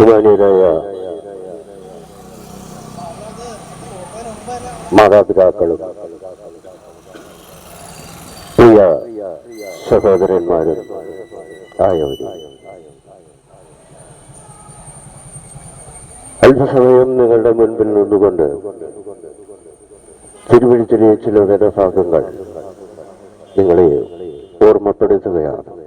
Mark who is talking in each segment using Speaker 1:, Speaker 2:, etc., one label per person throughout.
Speaker 1: ബഹുമാനീയരായ മാതാപിതാക്കളും പ്രിയ സഹോദരന്മാരും ആയവരും. അല്പസമയം നിങ്ങളുടെ മുൻപിൽ നിന്നുകൊണ്ട് തിരുവഴുത്തിലെ ചില വേദഭാഗങ്ങൾ നിങ്ങളെ ഓർമ്മപ്പെടുത്തുകയാണ്.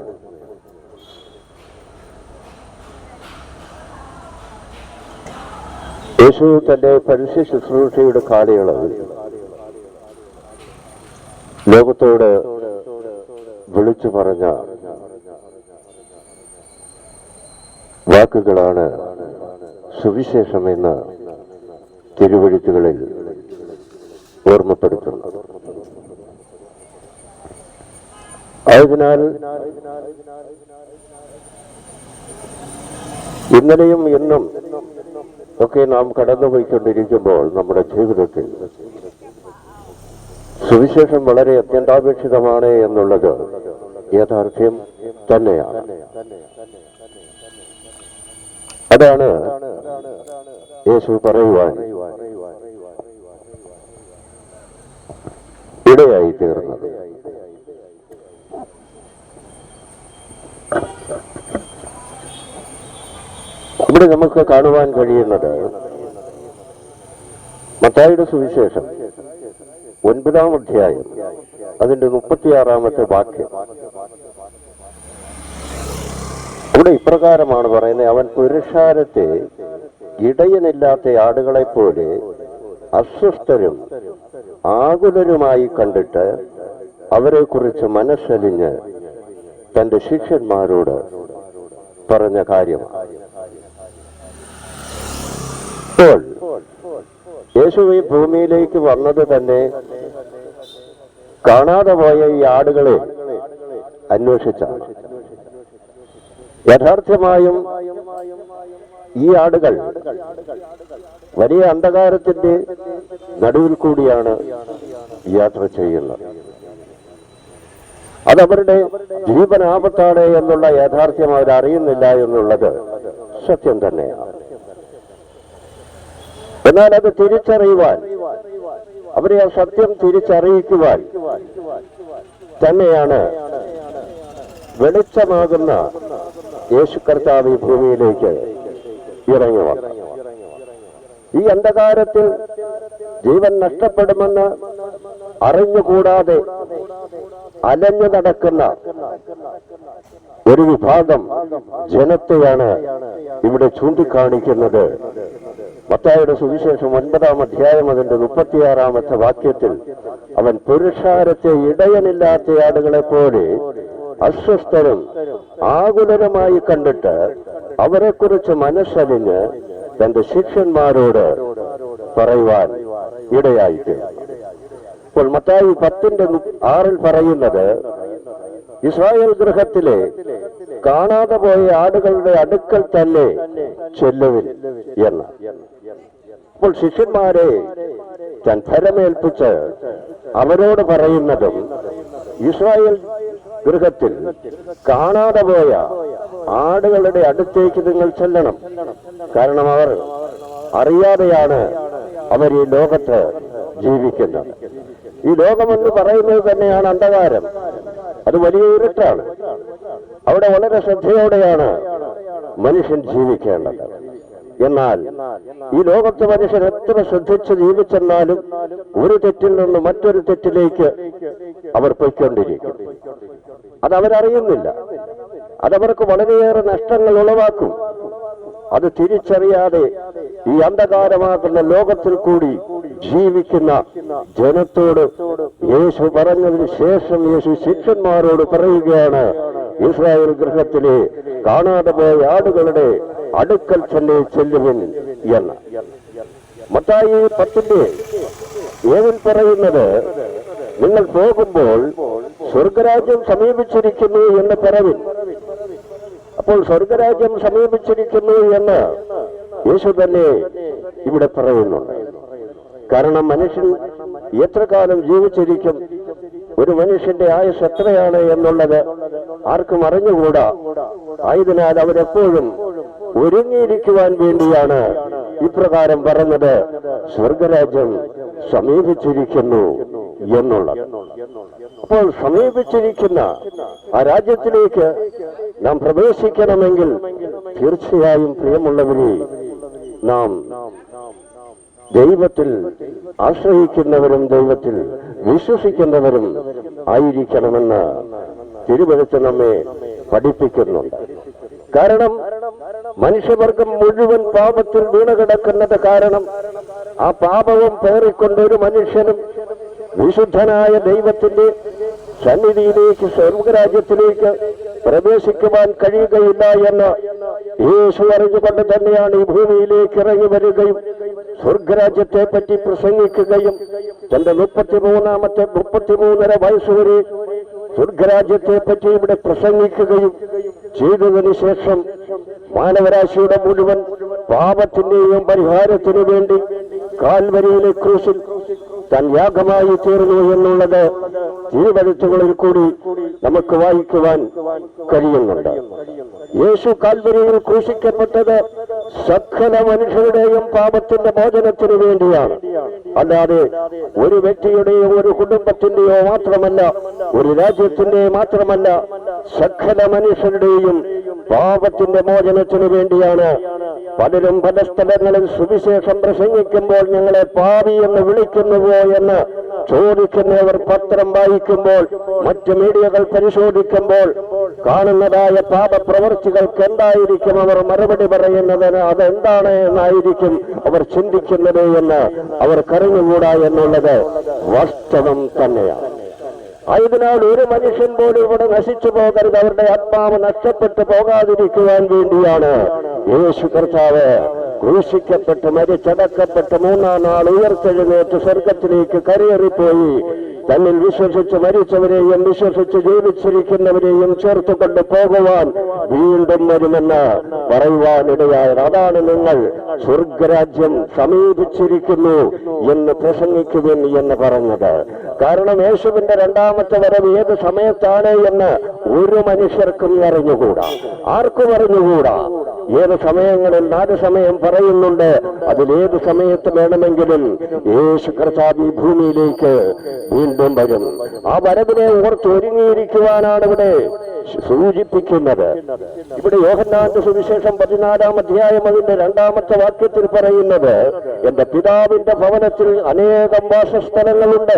Speaker 1: യേശു തന്റെ പരുഷ്യ ശുശ്രൂഷയുടെ കാലയളവിൽ ലോകത്തോട് വിളിച്ചു പറഞ്ഞ വാക്കുകളാണ് സുവിശേഷം എന്ന് തിരുവഴുത്തുകളിൽ ഓർമ്മപ്പെടുത്തുന്നത്. ആയതിനാൽ ഇന്നലെയും ഇന്നും ഒക്കെ നാം കടന്നുപോയിക്കൊണ്ടിരിക്കുമ്പോൾ നമ്മുടെ ജീവിതത്തിൽ സുവിശേഷം വളരെ അത്യന്താപേക്ഷിതമാണ് എന്നുള്ളത് യാഥാർത്ഥ്യം തന്നെയാണ്. അതാണ് യേശു പറയുവാൻ ഇടയായി തീർന്നത്. ഇവിടെ നമുക്ക് കാണുവാൻ കഴിയുന്നത് മത്തായിയുടെ സുവിശേഷം ഒൻപതാം അധ്യായം അതിന്റെ മുപ്പത്തിയാറാമത്തെ വാക്യം. ഇവിടെ ഇപ്രകാരമാണ് പറയുന്നത് അവൻ പുരുഷാരത്തെ ഇടയനില്ലാത്ത ആടുകളെ പോലെ അസ്വസ്ഥരും ആകുലരുമായി കണ്ടിട്ട് അവരെ കുറിച്ച് മനസ്സലിഞ്ഞ് തന്റെ ശിഷ്യന്മാരോട് പറഞ്ഞ കാര്യമാണ് ഇപ്പോൾ യേശു ഈ ഭൂമിയിലേക്ക് വന്നത് തന്നെ കാണാതെ പോയ ഈ ആടുകളെ അന്വേഷിച്ചാണ്. യഥാർത്ഥമായും ഈ ആടുകൾ വലിയ അന്ധകാരത്തിന്റെ നടുവിൽ കൂടിയാണ് യാത്ര ചെയ്യുന്നത്. അതവരുടെ ജീവനാപത്താണ് എന്നുള്ള യാഥാർത്ഥ്യം അവരറിയുന്നില്ല എന്നുള്ളത് സത്യം തന്നെയാണ്. എന്നാൽ അത് തിരിച്ചറിയുവാൻ അവരെ ആ സത്യം തിരിച്ചറിയിക്കുവാൻ തന്നെയാണ് വെളിച്ചമാകുന്ന യേശു കർത്താവ് ഈ ഭൂമിയിലേക്ക് ഇറങ്ങി വന്നത് ഈ അന്ധകാരത്തിൽ ജീവൻ നഷ്ടപ്പെടുമെന്ന് അറിഞ്ഞുകൂടാതെ അലഞ്ഞു നടക്കുന്ന ഒരു വിഭാഗം ജനത്തെയാണ് ഇവിടെ ചൂണ്ടിക്കാണിക്കുന്നത്. മത്തായുടെ സുവിശേഷം ഒൻപതാം അധ്യായം അതിന്റെ മുപ്പത്തിയാറാമത്തെ വാക്യത്തിൽ അവൻ പുരുഷാരത്തെ ഇടയനില്ലാത്ത ആടുകളെ പോലെ അസ്വസ്ഥരും ആകുലരമായി കണ്ടിട്ട് അവരെക്കുറിച്ച് മനസ്സലിഞ്ഞ് തന്റെ ശിഷ്യന്മാരോട് പറയുവാൻ ഇടയായിട്ട് ഇപ്പോൾ മത്തായി പത്തിന്റെ ആറിൽ പറയുന്നത് ഇസ്രായേൽ ഗൃഹത്തിലെ കാണാതെ പോയ ആടുകളുടെ അടുക്കൽ തന്നെ ചെല്ലുവിൻ എന്ന്. അപ്പോൾ ശിഷ്യന്മാരെ താൻ ഫലമേൽപ്പിച്ച് അവരോട് പറയുന്നതും ഇസ്രായേൽ ഗൃഹത്തിൽ കാണാതെ പോയ ആടുകളുടെ അടുത്തേക്ക് നിങ്ങൾ ചെല്ലണം. കാരണം അവർ അറിയാതെയാണ് അവർ ഈ ലോകത്ത് ജീവിക്കുന്നത്. ഈ ലോകമെന്ന് പറയുന്നത് തന്നെയാണ് അന്ധകാരം. അത് വലിയ ഇരുട്ടാണ് അവിടെ വളരെ ശ്രദ്ധയോടെയാണ് മനുഷ്യൻ ജീവിക്കേണ്ടത്. എന്നാൽ ഈ ലോകത്ത് മനുഷ്യൻ എത്ര ശ്രദ്ധിച്ച് ജീവിച്ചെന്നാലും ഒരു തെറ്റിൽ നിന്ന് മറ്റൊരു തെറ്റിലേക്ക് അവർ പൊയ്ക്കൊണ്ടിരിക്കും. അത് അതവർക്ക് വളരെയേറെ നഷ്ടങ്ങൾ ഉളവാക്കും. അത് തിരിച്ചറിയാതെ ഈ അന്ധകാരമാകുന്ന ലോകത്തിൽ കൂടി ജീവിക്കുന്ന ജനത്തോട് യേശു പറഞ്ഞതിന് ശേഷം യേശു ശിഷ്യന്മാരോട് പറയുകയാണ് ഇസ്രായേൽ ഗൃഹത്തിലെ കാണാതെ പോയ ആടുകളുടെ അടുക്കൽ തന്നെ ചെല്ലുവിൻ എന്ന്. മത്തായി പത്തിന്റെ ഏവൻ പറയുന്നത് നിങ്ങൾ പോകുമ്പോൾ സ്വർഗരാജ്യം സമീപിച്ചിരിക്കുന്നു എന്ന് പറവിൻ. അപ്പോൾ സ്വർഗരാജ്യം സമീപിച്ചിരിക്കുന്നു എന്ന് യേശു തന്നെ ഇവിടെ പറയുന്നുണ്ട്. കാരണം മനുഷ്യൻ എത്ര കാലം ജീവിച്ചിരിക്കും? ഒരു മനുഷ്യന്റെ ആയുസ് എത്രയാണ് എന്നുള്ളത് ആർക്കും അറിഞ്ഞുകൂടാ. ആയതിനാൽ അവരെപ്പോഴും ഒരുങ്ങിയിരിക്കുവാൻ വേണ്ടിയാണ് ഇപ്രകാരം പറഞ്ഞത്. സ്വർഗരാജ്യം സമീപിച്ചിരിക്കുന്നു എന്നുള്ളത്. അപ്പോൾ സമീപിച്ചിരിക്കുന്ന ആ രാജ്യത്തിലേക്ക് നാം പ്രവേശിക്കണമെങ്കിൽ തീർച്ചയായും പ്രിയമുള്ളവരെ നാം ദൈവത്തിൽ ആശ്രയിക്കുന്നവരും ദൈവത്തിൽ വിശ്വസിക്കുന്നവരും ആയിരിക്കണമെന്ന് തിരുവഴുത്ത് നമ്മെ പഠിപ്പിക്കുന്നുണ്ട്. കാരണം മനുഷ്യവർഗം മുഴുവൻ പാപത്തിൽ വീണുകിടക്കുന്നത് കാരണം ആ പാപവും പേറിക്കൊണ്ട് ഒരു മനുഷ്യനും വിശുദ്ധനായ ദൈവത്തിന്റെ സന്നിധിയിലേക്ക് സ്വർഗരാജ്യത്തിലേക്ക് പ്രവേശിക്കുവാൻ കഴിയുകയില്ല എന്ന് യേശു അറിഞ്ഞുകൊണ്ട് തന്നെയാണ് ഈ ഭൂമിയിലേക്ക് ഇറങ്ങി വരികയും സ്വർഗരാജ്യത്തെ പറ്റി പ്രസംഗിക്കുകയും തന്റെ മുപ്പത്തിമൂന്നാമത്തെ മുപ്പത്തിമൂന്നര വയസ്സുവരെ സ്വർഗരാജ്യത്തെ പറ്റി ഇവിടെ പ്രസംഗിക്കുകയും ചെയ്തതിനു ശേഷം മാനവരാശിയുടെ മുഴുവൻ പാപത്തിന്റെയും പരിഹാരത്തിനു വേണ്ടി കാൽവരിയിലെ ക്രൂശിൽ താൻ തീർന്നു എന്നുള്ളത് തിരുവഴുത്തുകളിൽ കൂടി നമുക്ക് വായിക്കുവാൻ കഴിയുന്നുണ്ട്. യേശു കാൽവരിയിൽ ക്രൂശിക്കപ്പെട്ടത് സകല മനുഷ്യരുടെയും പാപത്തിന്റെ മോചനത്തിനു വേണ്ടിയാണ്. അല്ലാതെ ഒരു വ്യക്തിയുടെയോ ഒരു കുടുംബത്തിന്റെയോ മാത്രമല്ല ഒരു രാജ്യത്തിന്റെ മാത്രമല്ല സകല മനുഷ്യരുടെയും പാപത്തിന്റെ മോചനത്തിനു വേണ്ടിയാണ് പലരും പല സ്ഥലങ്ങളിൽ സുവിശേഷം പ്രസംഗിക്കുമ്പോൾ ഞങ്ങളെ പാവി എന്ന് വിളിക്കുന്നുവോ എന്ന് ചോദിക്കുന്നവർ പത്രം വായിക്കുമ്പോൾ മറ്റു മീഡിയകൾ പരിശോധിക്കുമ്പോൾ കാണുന്നതായ പാപപ്രവർത്തികൾക്ക് എന്തായിരിക്കും അവർ മറുപടി പറയുന്നതിന് അതെന്താണ് എന്നായിരിക്കും അവർ ചിന്തിക്കുന്നത് എന്ന് അവർ കറിഞ്ഞുകൂടാ എന്നുള്ളത് വാസ്തവം തന്നെയാണ്. ആയതിനാൽ ഒരു മനുഷ്യൻ പോലും ഇവിടെ നശിച്ചു പോകരുത്. അവരുടെ ആത്മാവ് നഷ്ടപ്പെട്ടു പോകാതിരിക്കുവാൻ വേണ്ടിയാണ് യേശു കർത്താവ് ക്രൂശിക്കപ്പെട്ട് മരിച്ചടക്കപ്പെട്ട് മൂന്നാം നാൾ ഉയർത്തെഴുന്നേറ്റ് സ്വർഗത്തിലേക്ക് കരയേറിപ്പോയി. തന്നിൽ വിശ്വസിച്ച് മരിച്ചവരെയും വിശ്വസിച്ച് ജീവിച്ചിരിക്കുന്നവരെയും ചേർത്തുകൊണ്ട് പോകുവാൻ വീണ്ടും വരുമെന്ന് പറയുവാനിടയായത്. അതാണ് നിങ്ങൾ സ്വർഗരാജ്യം സമീപിച്ചിരിക്കുന്നു എന്ന് പ്രസംഗിക്കുവിൻ എന്ന് പറഞ്ഞത്. കാരണം യേശുവിന്റെ രണ്ടാമത്തെ വരവ് ഏത് സമയത്താണ് എന്ന് ഒരു മനുഷ്യർക്കും അറിഞ്ഞുകൂടാ. ആർക്കും അറിഞ്ഞുകൂടാ. ഏത് സമയങ്ങളിൽ നാല് സമയം പറയുന്നുണ്ട് അതിലേത് സമയത്ത് വേണമെങ്കിലും യേശു കർത്താവ് ഈ ഭൂമിയിലേക്ക് വീണ്ടും വരും. ആ വരവിനെ ഓർത്ത് ഒരുങ്ങിയിരിക്കുവാനാണ് ഇവിടെ സൂചിപ്പിക്കുന്നത്. ഇവിടെ യോഹന്നാന്റെ സുവിശേഷം പതിനാലാം അധ്യായം അതിന്റെ രണ്ടാമത്തെ വാക്യത്തിൽ പറയുന്നത് എന്റെ പിതാവിന്റെ ഭവനത്തിൽ അനേകം വാസസ്ഥലങ്ങളുണ്ട്.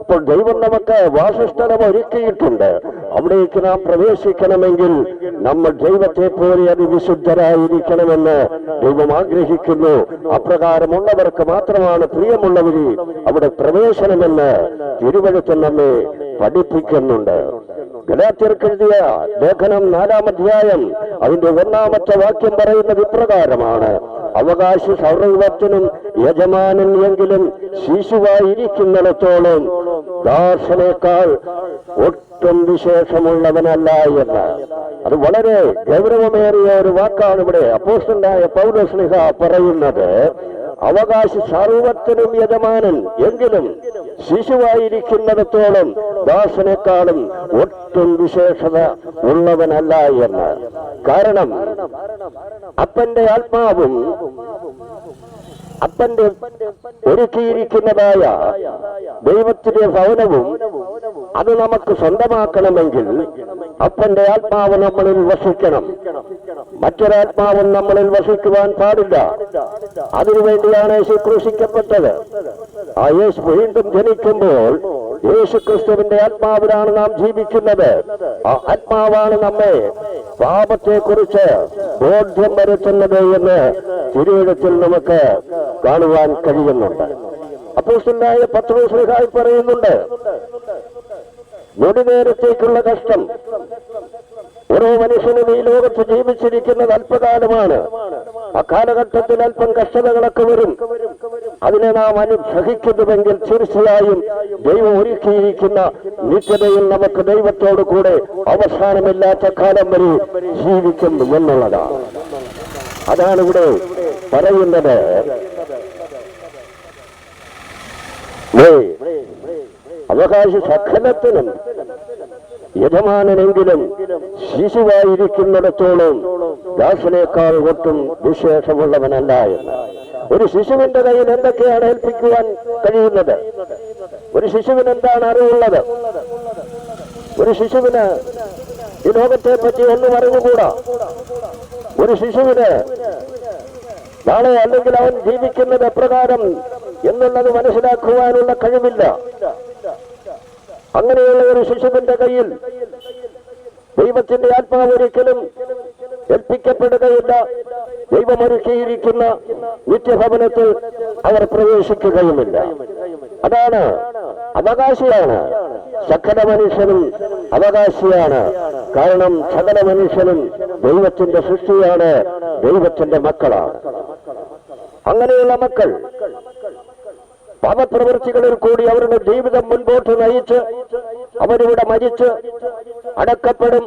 Speaker 1: അപ്പോൾ ദൈവം നമുക്ക് വാസസ്ഥലം ഒരുക്കിയിട്ടുണ്ട്. അവിടേക്ക് നാം പ്രവേശിക്കണമെങ്കിൽ നമ്മൾ ദൈവത്തെ പോലെ അതിവിശുദ്ധരായിരിക്കണമെന്ന് ദൈവം ആഗ്രഹിക്കുന്നു. അപ്രകാരമുള്ളവർക്ക് മാത്രമാണ് പ്രിയമുള്ളവര് അവിടെ പ്രവേശനമെന്ന് തിരുവഴുത്ത് നമ്മെ പഠിപ്പിക്കുന്നുണ്ട്. ഗലാത്തിർക്കെഴുതിയ ലേഖനം നാലാം അധ്യായം അതിന്റെ ഒന്നാമത്തെ വാക്യം പറയുന്നത് ഇപ്രകാരമാണ്. അവകാശി സർവത്തിനും യജമാനൻ എങ്കിലും ശിശുവായിരിക്കുന്നിടത്തോളം ദാസനേക്കാൾ ഒട്ടും വിശേഷമുള്ളവനല്ല എന്ന്. അത് വളരെ ഗൗരവമേറിയ ഒരു വാക്കാണ് ഇവിടെ അപ്പോസ്റ്റലായ പൗരസ്ലിഹ പറയുന്നത്. അവകാശി സർവത്തിനും യജമാനൻ എങ്കിലും ശിശുവായിരിക്കുന്നിടത്തോളം ദാസനേക്കാളും ഒട്ടും വിശേഷത ഉള്ളവനല്ല എന്ന്. കാരണം അപ്പന്റെ ആത്മാവും അപ്പന്റെ ഒരുക്കിയിരിക്കുന്നതായ ദൈവത്തിന്റെ ഭവനവും അത് നമുക്ക് സ്വന്തമാക്കണമെങ്കിൽ അപ്പന്റെ ആത്മാവ് നമ്മളിൽ വസിക്കണം. മറ്റൊരാത്മാവും നമ്മളിൽ വസിക്കുവാൻ പാടില്ല. അതിനുവേണ്ടിയാണ് യേശു ക്രൂശിക്കപ്പെട്ടത്. ആ യേശു വീണ്ടും ജനിക്കുമ്പോൾ യേശു ക്രിസ്തുവിന്റെ ആത്മാവിലാണ് നാം ജീവിക്കുന്നത്. ആ ആത്മാവാണ് നമ്മെ പാപത്തെക്കുറിച്ച് ബോധ്യം വരുത്തുന്നത് എന്ന് തിരുവിടത്തിൽ നമുക്ക് കാണുവാൻ കഴിയുന്നുണ്ട്. അപ്പോസ്റ്റലായ പത്രോസ്ലിഹായി പറയുന്നുണ്ട് നൊടി നേരത്തേക്കുള്ള കഷ്ടം ഓരോ മനുഷ്യനും ഈ ലോകത്ത് ജീവിച്ചിരിക്കുന്നത് അല്പകാലമാണ്. ആ കാലഘട്ടത്തിൽ അല്പം കഷ്ടതകളൊക്കെ വരും. അതിനെ നാം അനുസഹിക്കുന്നുവെങ്കിൽ തീർച്ചയായും ദൈവം ഒരുക്കിയിരിക്കുന്ന നിത്യതയിൽ നമുക്ക് ദൈവത്തോടു കൂടെ അവസാനമില്ലാത്ത കാലം വരെ ജീവിക്കും എന്നുള്ളതാണ്. അതാണ് ഇവിടെ പറയുന്നത്. അവകാശ സഖനത്തിനും യജമാനനെങ്കിലും ശിശുവായിരിക്കുന്നിടത്തോളം ദാസനേക്കാൾ ഒട്ടും വിശേഷമുള്ളവനല്ല എന്ന്. ഒരു ശിശുവിന്റെ കയ്യിൽ എന്തൊക്കെയാണ് ഏൽപ്പിക്കുവാൻ കഴിയുന്നത്? ഒരു ശിശുവിന് എന്താണ് അറിവുള്ളത്? ഒരു ശിശുവിന് ഈ ലോകത്തെ പറ്റി ഒന്നും അറിവുകൂടാ. ഒരു ശിശുവിന് നാളെ അല്ലെങ്കിൽ അവൻ ജീവിക്കുന്നത് എപ്രകാരം എന്നുള്ളത് മനസ്സിലാക്കുവാനുള്ള കഴിവില്ല. അങ്ങനെയുള്ള ഒരു ശിശുവിന്റെ കയ്യിൽ ദൈവത്തിന്റെ ആത്മാവ് ഒരിക്കലും ഏൽപ്പിക്കപ്പെടുകയില്ല ദൈവമൊരുക്കിയിരിക്കുന്ന നിത്യഭവനത്തിൽ അവർ പ്രവേശിക്കുകയുമില്ല. അതാണ് അവകാശിയാണ്. സകല മനുഷ്യനും അവകാശിയാണ്. കാരണം സകല മനുഷ്യനും ദൈവത്തിന്റെ സൃഷ്ടിയാണ് ദൈവത്തിന്റെ മക്കളാണ്. അങ്ങനെയുള്ള മക്കൾ പാപപ്രവൃത്തികളിൽ കൂടി അവരുടെ ജീവിതം മുൻപോട്ട് നയിച്ച് അവരിവിടെ മരിച്ച് അടക്കപ്പെടും.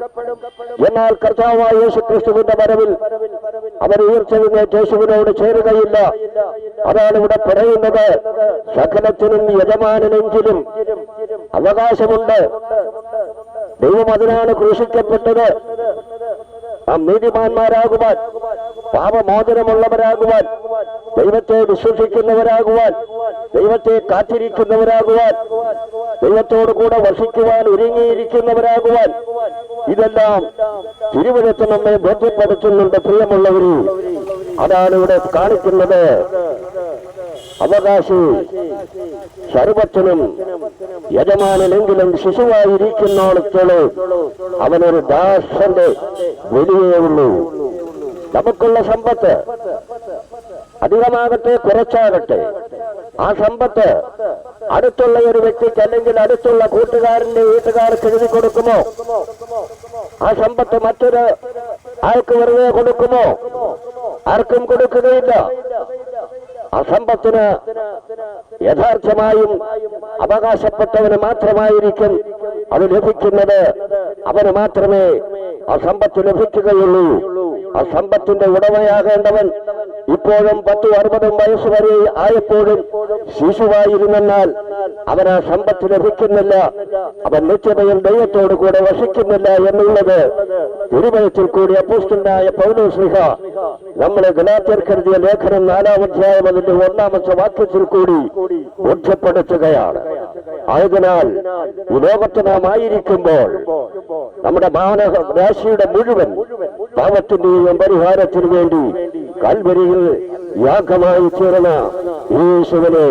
Speaker 1: എന്നാൽ കർത്താവായ യേശു ക്രിസ്തുവിന്റെ വരവിൽ അവർ ഉയർച്ചവിനെ യേശുവിനോട് ചേരുകയില്ല. അതാണ് ഇവിടെ പറയുന്നത്. സകലത്തിനും യജമാനെങ്കിലും അവകാശമുണ്ട്. ദൈവം അതിനാണ് ക്രൂശിക്കപ്പെട്ടത്. നാം നീതിമാന്മാരാകുവാൻ പാപമോചനമുള്ളവരാകുവാൻ ദൈവത്തെ വിശ്വസിക്കുന്നവരാകുവാൻ ദൈവത്തെ കാത്തിരിക്കുന്നവരാകുവാൻ ദൈവത്തോടു കൂടെ വസിക്കുവാൻ ഒരുങ്ങിയിരിക്കുന്നവരാകുവാൻ ഇതെല്ലാം തിരുവനത്ത് നമ്മെ ബോധ്യപ്പെടുത്തുന്നുണ്ട് പ്രിയമുള്ളവര്. അതാണ് ഇവിടെ കാണിക്കുന്നത്. അവകാശി സർവത്തിനും യജമാനെങ്കിലും ശിശുവായിരിക്കുന്നിടത്തോളം അവനൊരു ദാസന്റെ വലിയേ ഉള്ളൂ. നമുക്കുള്ള സമ്പത്ത് അധികമാകട്ടെ കുറച്ചാകട്ടെ. ആ സമ്പത്ത് അടുത്തുള്ള ഒരു വ്യക്തിക്ക് അല്ലെങ്കിൽ അടുത്തുള്ള കൂട്ടുകാരന്റെ വീട്ടുകാർക്ക് എഴുതി കൊടുക്കുമോ? ആ സമ്പത്ത് മറ്റൊരു ആൾക്ക് വെറുതെ കൊടുക്കുമോ? ആർക്കും കൊടുക്കുകയില്ല. ആ സമ്പത്തിന് യഥാർത്ഥമായും അവകാശപ്പെട്ടവന് മാത്രമായിരിക്കും അത് ലഭിക്കുന്നത്. അവന് മാത്രമേ ആ സമ്പത്ത് ലഭിക്കുകയുള്ളൂ. ആ സമ്പത്തിന്റെ ഉടമയാകേണ്ടവൻ ഇപ്പോഴും പത്തും അറുപതും വയസ്സ് വരെ ആയപ്പോഴും ശിശുവായിരുന്നെന്നാൽ അവൻ ആ സമ്പത്ത് ലഭിക്കുന്നില്ല. അവൻ നിത്യതയിൽ ദൈവത്തോട് കൂടെ വസിക്കുന്നില്ല എന്നുള്ളത് തിരുവനത്തിൽ കൂടി അപ്പോസ്റ്റലായ പൗലോശ്രീഹ നമ്മളെ ഗലാത്യർക്കെഴുതിയ ലേഖനം നാലാം അധ്യായം അതിന്റെ ഒന്നാമത്തെ വാക്യത്തിൽ കൂടി ബോധ്യപ്പെടുത്തുകയാണ്. ആയതിനാൽ ഈ ലോകത്ത് നാം ആയിരിക്കുമ്പോൾ നമ്മുടെ മാനവരാശിയുടെ മുഴുവൻ പാപത്തിന്റെയും പരിഹാരത്തിനു വേണ്ടി കൽവരിയിൽ യാഗമായി ചേർന്ന യേശുവിനെ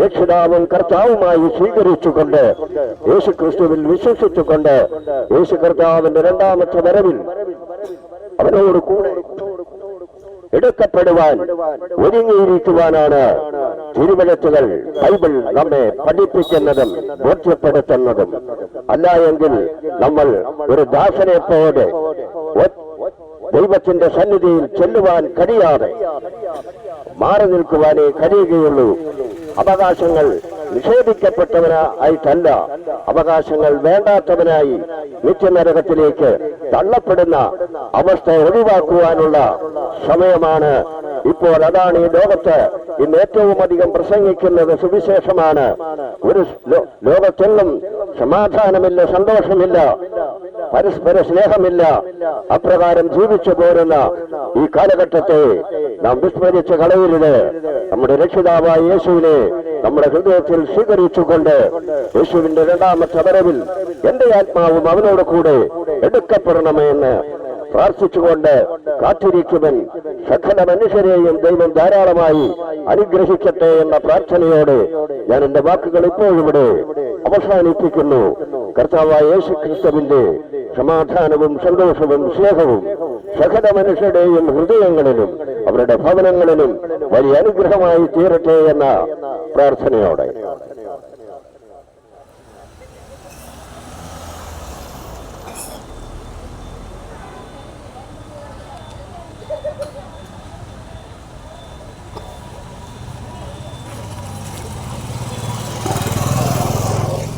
Speaker 1: രക്ഷിതാവും കർത്താവുമായി സ്വീകരിച്ചുകൊണ്ട് യേശു ക്രിസ്തുവിൽ വിശ്വസിച്ചുകൊണ്ട് യേശു കർത്താവിന്റെ രണ്ടാമത്തെ വരവിൽ അവനോട് കൂടെ എടുക്കപ്പെടുവാൻ ഒരുങ്ങിയിരിക്കുവാനാണ് തിരുവനത്തുകൾ ബൈബിൾ നമ്മെ പഠിപ്പിക്കുന്നതും ബോധ്യപ്പെടുത്തുന്നതും. അല്ല എങ്കിൽ നമ്മൾ ഒരു ദാസനെ പോലെ ദൈവത്തിന്റെ സന്നിധിയിൽ ചെല്ലുവാൻ കഴിയാതെ മാറി നിൽക്കുവാനേ കഴിയുകയുള്ളൂ. അവകാശങ്ങൾ നിഷേധിക്കപ്പെട്ടവനായിട്ടല്ല അവകാശങ്ങൾ വേണ്ടാത്തവനായി നിത്യനരകത്തിലേക്ക് തള്ളപ്പെടുന്ന അവസ്ഥ ഒഴിവാക്കുവാനുള്ള സമയമാണ്. ഇപ്പോൾ അതാണ് ഈ ലോകത്ത് ഇന്ന് ഏറ്റവും അധികം പ്രസംഗിക്കുന്നത് സുവിശേഷമാണ്. ഒരു ലോ- സമാധാനമില്ല സന്തോഷമില്ല. പരസ്പര സ്നേഹമില്ല. അപ്രകാരം ജീവിച്ചു പോരുന്ന ഈ കാലഘട്ടത്തെ നാം വിസ്മരിച്ച് കളയരുത്. നമ്മുടെ രക്ഷിതാവായ യേശുവിനെ നമ്മുടെ ഹൃദയത്തിൽ സ്വീകരിച്ചുകൊണ്ട് യേശുവിന്റെ രണ്ടാമത്തെ വരവിൽ എന്റെ ആത്മാവും അവനോട് കൂടെ എടുക്കപ്പെടണമെന്ന് പ്രാർത്ഥിച്ചുകൊണ്ട് കാത്തിരിക്കുവൻ സകല മനുഷ്യരെയും ദൈവം ധാരാളമായി അനുഗ്രഹിക്കട്ടെ എന്ന പ്രാർത്ഥനയോടെ ഞാൻ എന്റെ വാക്കുകൾ ഇപ്പോഴും ഇവിടെ അവസാനിപ്പിക്കുന്നു. കർത്താവായ യേശു ക്രിസ്തുവിന്റെ സമാധാനവും സന്തോഷവും സ്നേഹവും സകല മനുഷ്യരുടെയും ഹൃദയങ്ങളിലും അവരുടെ ഭവനങ്ങളിലും വലിയ അനുഗ്രഹമായി തീരട്ടെ എന്ന പ്രാർത്ഥനയോടെ.